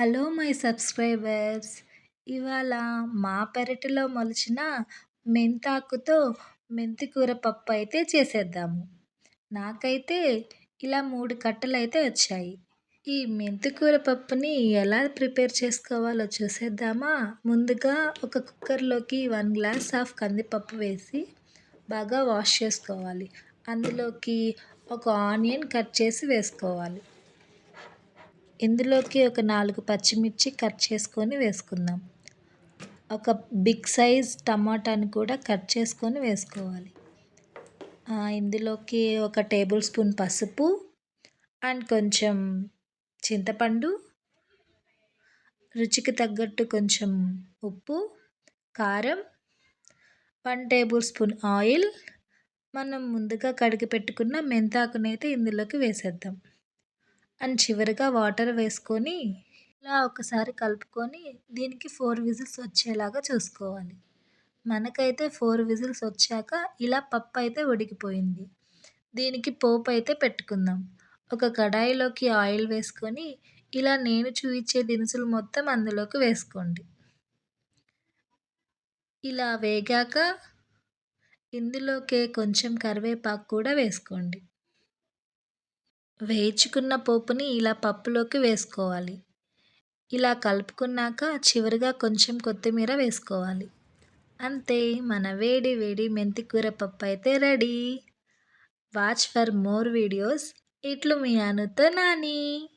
Hello my subscribers. ఇవాళ మా పెరటిలో మొలిచిన మెంతాకుతో మెంతికూర పప్పు అయితే చేసేద్దాము. నాకైతే ఇలా మూడు కట్టలు అయితే వచ్చాయి. ఈ మెంతికూర పప్పుని ఎలా ప్రిపేర్ చేసుకోవాలో చూసేద్దామా? ముందుగా ఒక కుక్కర్లోకి వన్ గ్లాస్ ఆఫ్ కందిపప్పు వేసి బాగా వాష్ చేసుకోవాలి. అందులోకి ఒక ఆనియన్ కట్ చేసి వేసుకోవాలి. ఇందులోకి ఒక నాలుగు పచ్చిమిర్చి కట్ చేసుకొని వేసుకుందాం. ఒక బిగ్ సైజ్ టమాటాని కూడా కట్ చేసుకొని వేసుకోవాలి. ఇందులోకి ఒక టేబుల్ స్పూన్ పసుపు అండ్ కొంచెం చింతపండు రుచికి తగ్గట్టు కొంచెం ఉప్పు కారం వన్ టేబుల్ స్పూన్ ఆయిల్. మనం ముందుగా కడిగి పెట్టుకున్న మెంతాకునైతే ఇందులోకి వేసేద్దాం. అండ్ చివరిగా వాటర్ వేసుకొని ఇలా ఒకసారి కలుపుకొని దీనికి ఫోర్ విజిల్స్ వచ్చేలాగా చూసుకోవాలి. మనకైతే ఫోర్ విజిల్స్ వచ్చాక ఇలా పప్పు అయితే ఉడికిపోయింది. దీనికి పోపు అయితే పెట్టుకుందాం. ఒక కడాయిలోకి ఆయిల్ వేసుకొని ఇలా నేను చూపించే దినుసులు మొత్తం అందులోకి వేసుకోండి. ఇలా వేగాక ఇందులోకే కొంచెం కరివేపాకు కూడా వేసుకోండి. వేయించుకున్న పోపుని ఇలా పప్పులోకి వేసుకోవాలి. ఇలా కలుపుకున్నాక చివరిగా కొంచెం కొత్తిమీర వేసుకోవాలి. అంతే మన వేడి వేడి మెంతికూర పప్పు అయితే ready. Watch for more videos. ఇట్లు మీ అనుతో నాని.